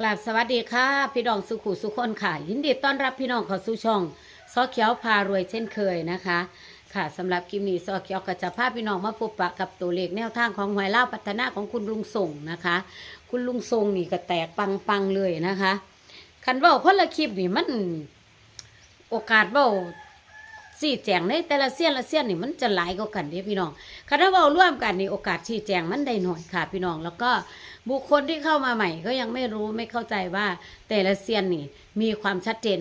กราบสวัสดีค่ะ พี่น้องสุขุสุขคนค่ะ ยินดีต้อนรับพี่น้องเข้าสู่ช่องซอเขียวพารวยเช่นเคยนะคะ ค่ะสำหรับคลิปนี้ซอเขียวก็จะพาพี่น้องมาพบปะกับตัวเลขแนวทางของหวยเล่าวพัฒนาของคุณลุงส่งนะคะ คุณลุงทรงนี่ก็แตกปังปังๆเลยนะคะคันเว่าคนละคลิปนี่มัน โอกาสเว่า สี่แจงในแต่ละเสี้ยนละเสี้ยนนี่มันจะหลายกว่ากันเด้พี่น้องคันถ้าเว่าร่วมกันนี่โอกาสชี้แจงมันได้หน่อยค่ะ พี่น้องแล้วก็บุคคลที่เข้ามาใหม่ก็ยังไม่รู้ไม่เข้าใจว่าแต่ละเสี้ยนนี่มีความชัดเจน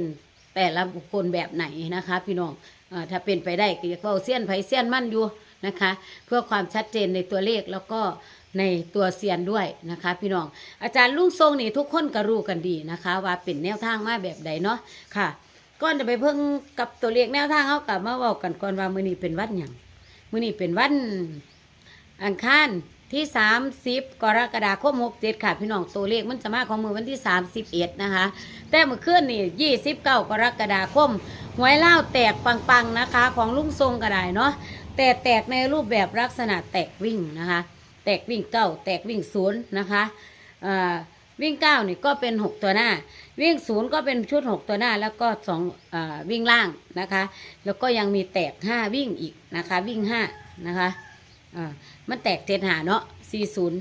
แต่ละบุคคลแบบไหนนะคะ พี่น้องอถ้าเป็นไปได้ก็อยาเว่าเสี้ยนไผเสี้ยนมั่นอยู่นะคะ เพื่อความชัดเจนในตัวเลขแล้วก็ในตัวเซียนด้วยนะคะ พี่น้องอาจารย์ลุงทรงนี่ทุกคนก็รู้กันดีนะคะ ว่าเป็นแนวทางมาแบบใดเนาะค่ะ ก่อนจะไปเพิ่งกับตัวเลขแนวทางเขากลับมาบอกกันก่อนว่ามือนี้เป็นวันหยังมือนี้เป็นวันอังคารที่30กรกฎาคม67ค่ะพี่น้องตัวเลขมันจะมาของมือวันที่31นะคะ แต่เมื่อคืนนี่29กรกฎาคมหวยเล่าแตกปังๆนะคะ ของลุงทรงก็ไดเนาะแต่แตกในรูปแบบลักษณะแตกวิ่งนะคะ แตกวิ่งเก้าแตกวิ่งศูนย์นะคะอ่อ วิ่งเก้านี่ก็เป็นหกตัวหน้า วิ่งศูนย์ก็เป็นชุดหกตัวหน้า แล้วก็สองอวิ่งล่างนะคะ แล้วก็ยังมีแตกห้าวิ่งอีกนะคะ วิ่งห้านะคะมันแตกเจ็ดหาเนาะสี่ศูนย์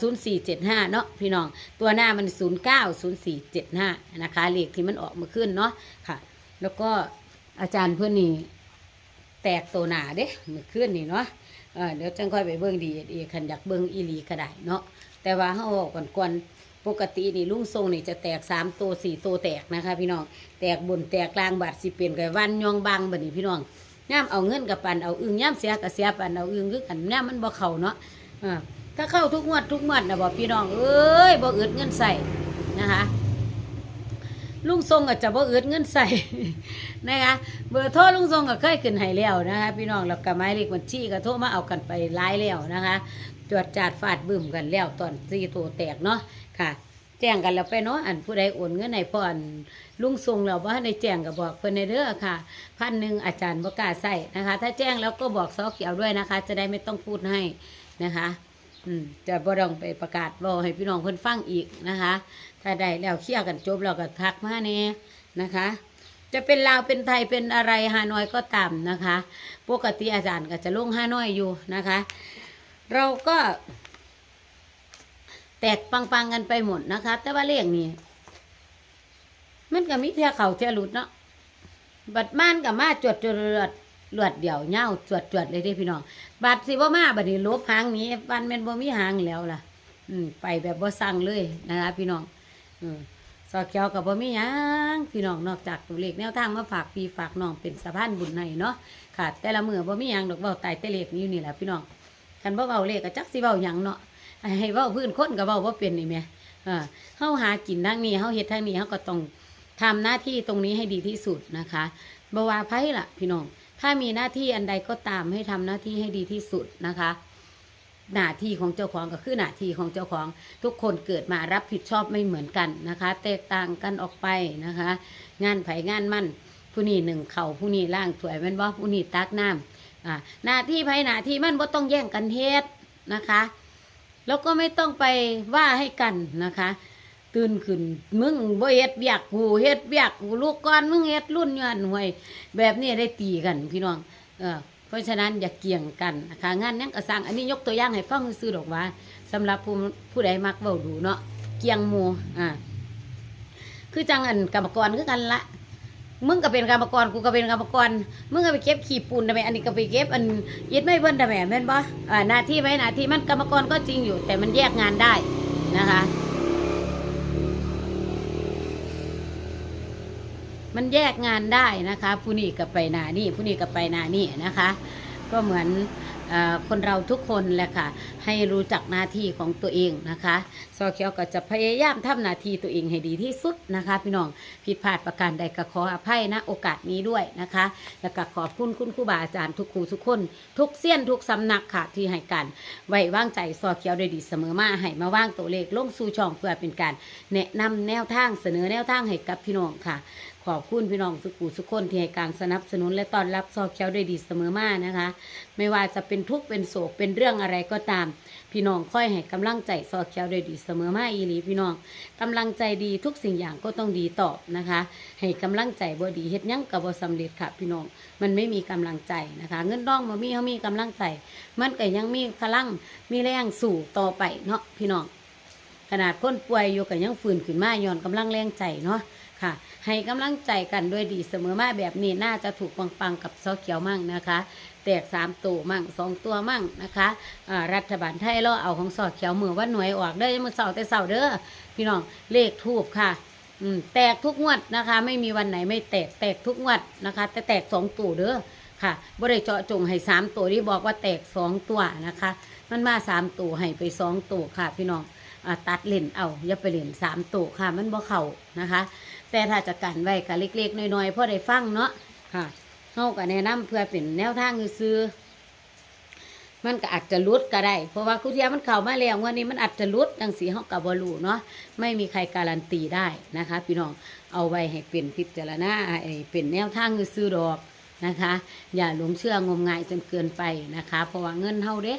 ศูนย์สี่เจ็ดห้าเนาะพี่น้อง ตัวหน้ามันศูนย์เก้าศูนย์สี่เจ็ดห้านะคะเลขที่มันออกมาขึ้นเนาะค่ะ แล้วก็อาจารย์เพื่อนนี่แตกตัวหนาเด้มื่อคืนนี่เนาะเเดี๋ยวจังค่อยไปเบิ่งดีเอคันอยากเบิ่งอีลีก็ได้เนาะแต่ว่าเฮาบอกก่อน ปกตินี่ลุงทรงนี่จะแตกสามตัวสี่ตัวแตกนะคะ พี่น้องแตกบนแตกกลางบาดสิเป็นกับวันยองบางบัดนี้พี่น้องย่ามเอาเงินกับปันเอาอึ้งย่ามเสียกับเสียปันเอาอึ้งคือกันย่ามมันบ่เข้าเนาะถ้าเข้าทุกงวดทุกงวดนะบอกพี่น้องเอ้ยบ่อึดเงินใส่นะคะลุงทรงก็จะบ่อึดเงินใส่นะคะเบอร์โทรลุงทรงก็เคยขึ้นให้แล้วนะคะพี่น้องแล้วก็หมายเลขบัญชีก็โทรมาเอากันไปไล่แล้วนะคะ จวดจาดฟาดบึ้มกันแล้วตอนสี่ตัวแตกเนาะค่ะ แจ้งกันแล้วไปเนาะอันผู้ใดโอนเงินให้พ่อนลุงทรงเราว่าในแจ้งก็บอกเพิ่นในเด้อค่ะพันหนึ่งอาจารย์บ่กล้าใส่นะคะ ถ้าแจ้งแล้วก็บอกซอเขียวด้วยนะคะ จะได้ไม่ต้องพูดให้นะคะอืมจะบ่ต้องไปประกาศบอกให้พี่น้องเพิ่นฟังอีกนะคะ ถ้าได้แล้วเคลียร์กันจบเราก็ทักมาแน่นะคะ จะเป็นลาวเป็นไทยเป็นอะไรฮานอยก็ตามนะคะ ปกติอาจารย์ก็จะลงฮานอยอยู่นะคะ เราก็ แตกปังๆกันไปหมดนะคะ แต่ว่าเลขนี้มันก็มีเท่าเข่าเท่าหลุดเนาะบัดม่านกับมาจวดจวดเลือดเลือดเดี่ยวเน่าจวดจวดเลยเด้พี่น้องบัดสิบ่มาบัดนี้ลบหางนี้บันแม่นบ่มีหางแล้วล่ะ อืมไปแบบบ่สั่งเลยนะคะ พี่น้อง อืมสอเขียวกับบ่มีหยังพี่น้องนอกจากตัวเลขแนวทางมาฝากพี่ฝากน้องเป็นสะพานบุญในเนาะค่ะ แต่ละมือบ่มีหยังดอกเว้าตายแต่เลขนี้อยู่นี่แหละพี่น้อง คันบ่เว้าเลขก็จักสิเว้าหยังเนาะให้เว้าพื้นคนก็เว้าบ่เป็นนี่แหม่อ่าเฮาหากินทางนี้เฮาเฮ็ดทางนี้เฮาก็ต้องทำหน้าที่ตรงนี้ให้ดีที่สุดนะคะบ่ว่าไผล่ะ พี่น้อง ถ้ามีหน้าที่อันใดก็ตามให้ทำหน้าที่ให้ดีที่สุดนะคะ หน้าที่ของเจ้าของก็คือหน้าที่ของเจ้าของทุกคนเกิดมารับผิดชอบไม่เหมือนกันนะคะ แตกต่างกันออกไปนะคะ งานไผงานมั่นผู้นี้หนึ่งเข่าผู้นี้ล่างถวยแม่นบ่าผู้นี้ตักน้ำ อ่าหน้าที่ไผหน้าที่มันบ่ต้องแย่งกันเฮ็ดนะคะ แล้วก็ไม่ต้องไปว่าให้กันนะคะ ตื่นขึ้นมึงบ่เฮ็ดเบียกกูเฮ็ดเบียกกูลูกก่อนมึงเฮ็ดรุ่นย้อนห่วย แบบนี้ได้ตีกันพี่น้องเออเพราะฉะนั้นอย่าเกี่ยงกันนะคะงานนี้ก็สร้างอันนี้ยกตัวอย่างให้ฟังซื้อดอกว่าสำหรับผู้ผู้ใดมักเว้าดูเนาะเกี่ยงหมูอ่าคือจังอันกรรมกรคือกันละ มึงก็เป็นกรรมกรกูก็เป็นกรรมกรมึงก็ไปเก็บขี้ปูนทำไมอันนี้ก็ไปเก็บอันยึดไม่เบิ้ลทำไมแม่นบ่อ่าหน้าที่ไหมหน้าที่มันกรรมกรก็จริงอยู่ แต่มันแยกงานได้นะคะ มันแยกงานได้นะคะ ผู้นี้ก็ไปนานี่ผู้นี้ก็ไปนานี่นะคะ ก็เหมือน คนเราทุกคนแหละค่ะ ให้รู้จักหน้าที่ของตัวเองนะคะซอเขียวก็จะพยายามทำหน้าที่ตัวเองให้ดีที่สุดนะคะ พี่น้องผิดพลาดประการใดก็ขออภัยนะโอกาสนี้ด้วยนะคะ แล้วก็ขอบคุณคุณครูบาอาจารย์ทุกครูทุกคน ทุกเสี้ยนทุกสำนักค่ะที่ให้กันไว้วางใจซอเขียวได้ดีเสมอมาให้มาว่างตัวเลขลงสู่ช่องเพื่อเป็นการแนะนำแนวทางเสนอแนวทางให้กับพี่น้องค่ะ ขอบคุณพี่น้องสุกูสุกคนที่ให้การสนับสนุนและต้อนรับซอเคียวด้วยดีเสมอมานะคะ ไม่ว่าจะเป็นทุกข์เป็นโศกเป็นเรื่องอะไรก็ตาม พี่น้องค่อยให้กำลังใจซอเคียวด้วยดีเสมอมาอีหลีพี่น้องกำลังใจดีทุกสิ่งอย่างก็ต้องดีตอบนะคะ ให้กำลังใจบ่ดีเฮ็ดยังกับบ่สำเร็จค่ะ พี่น้องมันไม่มีกำลังใจนะคะ เงินดองบ่มีเขามีกำลังใจ มันก็ยังมีพลังมีแรงสู่ต่อไปเนาะพี่น้องขนาดคนป่วยอยู่ก็ยังฟื้นขึ้นมาย้อนกำลังแรงใจเนาะ ค่ะ ให้กำลังใจกันด้วยดีเสมอมาแบบนี้น่าจะถูกปังๆกับซอเขียวมั่งนะคะ แตกสามตัวมั่งสองตัวมั่งนะคะอ่ารัฐบาลไทยเราเอาของซอเขียวมือว่าหน่วยออกเด้อมือเสาแต่เสาเด้อพี่น้องเลขทูบค่ะอืแตกทุกงวดนะคะ ไม่มีวันไหนไม่แตกแตกทุกงวดนะคะ แต่แตกสองตัวเด้อค่ะบ่ได้เจาะจงให้สามตัวที่บอกว่าแตกสองตัวนะคะ มันมาสามตัวให้ไปสองตัวค่ะ พี่น้องอตัดเล่นเอาอย่าไปเล่นสามตัวค่ะ มันบ่เข่านะคะ แต่ถ้าจะกันไว้ก็เล็กๆน้อยๆพอได้ฟังเนาะค่ะเฮาก็แนะนำเพื่อเป็นแนวทางซื้อๆมันก็อาจจะหลุดก็ได้ เพราะว่าคุเทียมันเข้ามาแล้วงวันนี้มันอาจจะหลุดจังสีเฮาก็บ่รู้เนาะไม่มีใครการันตีได้นะคะ พี่น้องเอาไว้ให้เป็นพิจารณาให้เป็นแนวทางซื้อๆดอกนะคะ อย่าหลงเชื่องมงายจนเกินไปนะคะ เพราะว่าเงินเฮาเด้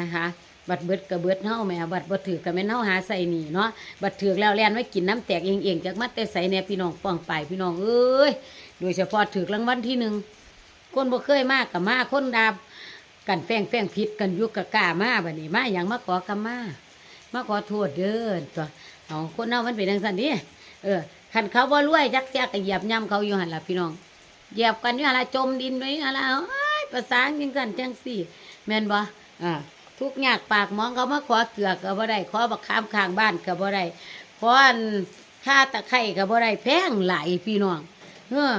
นะคะ บัตรเบิดกระเบิดเฮาแม่บัตรบ่ถือกับแม่นเฮาหาใส่หนีเนาะบัตรถือแล้วแล่นไว้กินน้ำแตกเองเองจากมัดแต่ใส่เนี่ยพี่น้องป้องไปพี่น้องเอ้ยโดยเฉพาะถือรางวัลที่หนึ่งคนบ่เคยมากกับมาคนดาบกันแฝงแฝงผิดกันยุกกะกามาบัดนี้มาอย่างมาขอกำมามาขอโทษเด้อตัวเอาคนเฮามันเป็นจังซั่นดิเออคันเขาบ่รวยจักจักก็เหยียบย่ำเขาอยู่หันละพี่น้องเหยียบกันอยู่หันละจมดินไว้หันละภาษาจังซั่นจังซี่แม่นบ่อ่า ทุกอยากปากมองเขามาขอเกลือก็บ่ได้ขอบักขามข้างบ้านก็บ่ได้ขออันค่าตะไคร่ก็บ่ได้แพงหลายพี่น้องเออ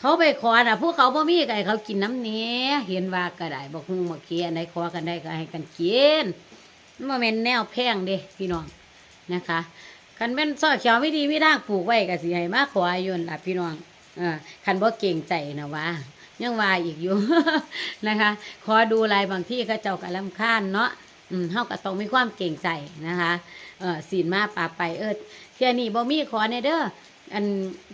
เขาไปขอน่ะพวกเขาบ่มีก็ให้เขากินน้ำเนี้ยเห็นว่าก็ได้บอกฮู้มาเคียนได้ขอกันได้ก็ให้กันกินมันบ่แม่นแนวแพงเด้พี่น้องนะคะคันแม่นซอเขียวไม่ดีไม่ทางปลูกไว้ก็สิให้มาขออยู่นั่นล่ะพี่น้องเออคันบ่เก่งใจนะว่า ยังว่าอีกอยู่นะคะ ขอดูลายบางที่ก็เจ้ากับลำคานเนาะอืมเฮาก็ต้องมีความเก่งใจนะคะเออศีลมาป่าไปเออเที่ยนี้บ่มีขอในเด้ออัน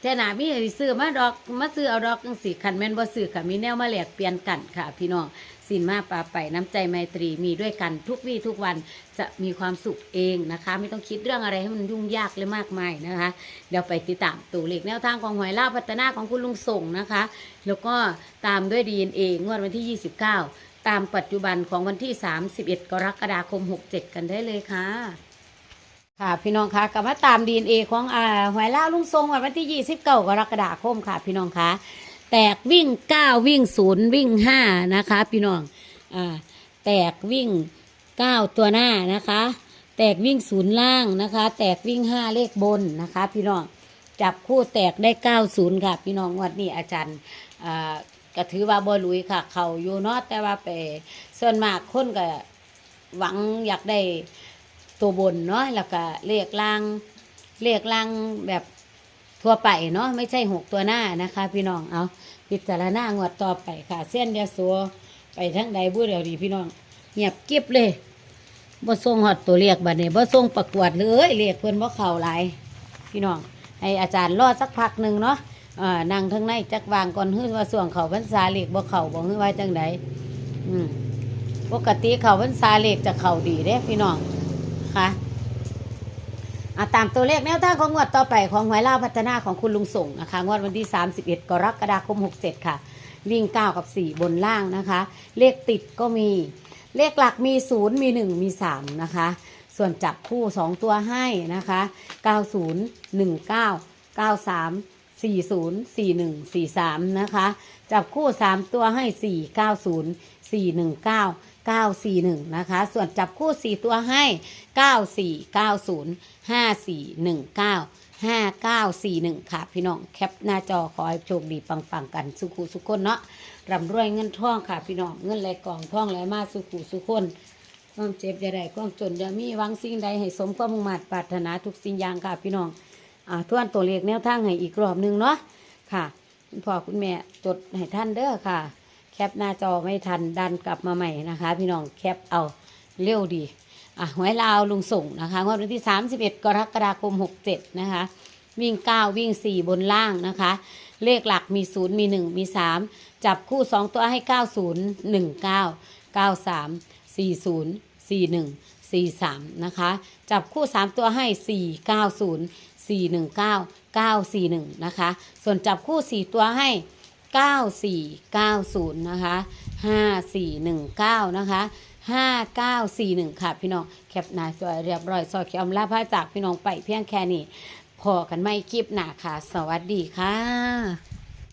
เที่ยหนามีสิซื้อมาดอกมาซื้อเอาดอกจังสิขันแม่นบ่ซื้อขะมีแนวมาแลกเปลี่ยนกันค่ะ พี่น้อง ศีลมาป่าไปน้ำใจไมตรีมีด้วยกันทุกวี่ทุกวันจะมีความสุขเองนะคะ ไม่ต้องคิดเรื่องอะไรให้มันยุ่งยากเลยมากมายนะคะ เดี๋ยวไปติดตามตัวเลขแนวทางของหวยล่าพัฒนาของคุณลุงส่งนะคะ แล้วก็ตามด้วย DNA งวดวันที่ 29 ตามปัจจุบันของวันที่ 31 กรกฎาคม 67 กันได้เลยค่ะค่ะพี่น้องคะกลับมาตาม DNA ของอ่าหวยล่าลุงทรงวันที่ 29 กรกฎาคมค่ะ พี่น้องคะ แตกวิ่ง9วิ่ง0วิ่ง5นะคะพี่น้องอ่าแตกวิ่ง9ตัวหน้านะคะ แตกวิ่งศูนย์ล่างนะคะ แตกวิ่ง5เลขบนนะคะ พี่น้องจับคู่แตกได้90ค่ะ พี่น้องงวันนี้อาจารย์อ่าก็ถือว่าบ่ลุยค่ะ เขาอยู่เนาะแต่ว่าไปส่วนมากคนก็หวังอยากได้ตัวบนเนาะแล้วก็เลขล่างเลขล่างแบบ ทั่วไปเนาะไม่ใช่หกตัวหน้านะคะ พี่น้องเอาพิจารณางวดต่อไปค่ะ เส้นยาสัวไปทั้งใดบุเดียวดีพี่น้องเงียบเก็บเลยบ่ส่งฮอดตัวเลขบัดนี้บ่ส่งประกวดเลยเลขเพิ่อนบ่เข้าหลายพี่น้องให้อาจารย์รอสักพักหนึ่งเนาะอ่านั่งทั้งในจักวางก่อนฮื้อว่าส่วงเขาพรรษาเหล็กบ่เข่าบ่ฮื้อว่าจังไดอืมปกติเขาพรรษาเหล็กจะเข่าดีเด้พี่น้องค่ะ อะตามตัวเลขแนวทางของงวดต่อไปของหวยลาวพัฒนาของคุณลุงส่งนะคะงวดวันที่ 31 กรกฎาคม 67 ค่ะ วิ่ง 9 กับ 4 บนล่างนะคะ เลขติดก็มีเลขหลักมี 0 มี 1 มี 3 นะคะ ส่วนจับคู่ 2 ตัวให้นะคะ 90 19 93 40 41 43 นะคะ จับคู่ 3 ตัวให้ 4 90 419 941 นะคะ ส่วนจับคู่ 4 ตัวให้ 94 90 5419 5941 ค่ะ พี่น้องแคปหน้าจอขอให้โชคดีปังๆ กันสุขุสุขคนเนาะร่ำรวยเงินท่องค่ะ พี่น้องเงินไหลกองท่องไหลมาสุขุสุขคนความเจ็บจะได้ความจนจะมีวังสิ่งใดให้สมความมุ่งมั่นปรารถนาทุกสิ่งอย่างค่ะ พี่น้องอ่าทวนตัวเลขแนวทางให้อีกรอบหนึ่งเนาะค่ะคุณพ่อคุณแม่จดให้ท่านเด้อค่ะ แคปหน้าจอไม่ทันดันกลับมาใหม่นะคะ พี่น้องแคปเอาเร็วดีอะหวยลาวลุงส่งนะคะงวดวันที่ 31 กรกฎาคม 67 นะคะ วิ่ง 9 วิ่ง 4 บนล่างนะคะ เลขหลักมี 0 มี 1 มี 3 จับคู่ 2 ตัวให้ 90 19 93 40 41 43 นะคะ จับคู่ 3 ตัวให้ 490 419 941 นะคะ ส่วนจับคู่ 4 ตัวให้ 9490 นะคะ 5419 นะคะ 5941 ค่ะพี่น้องแคปหน้าจอยเรียบร้อยซอยเขียวอำลาพาจากพี่น้องไปเพียงแค่นี้พอกันไม่คลิปหนาค่ะ สวัสดีค่ะ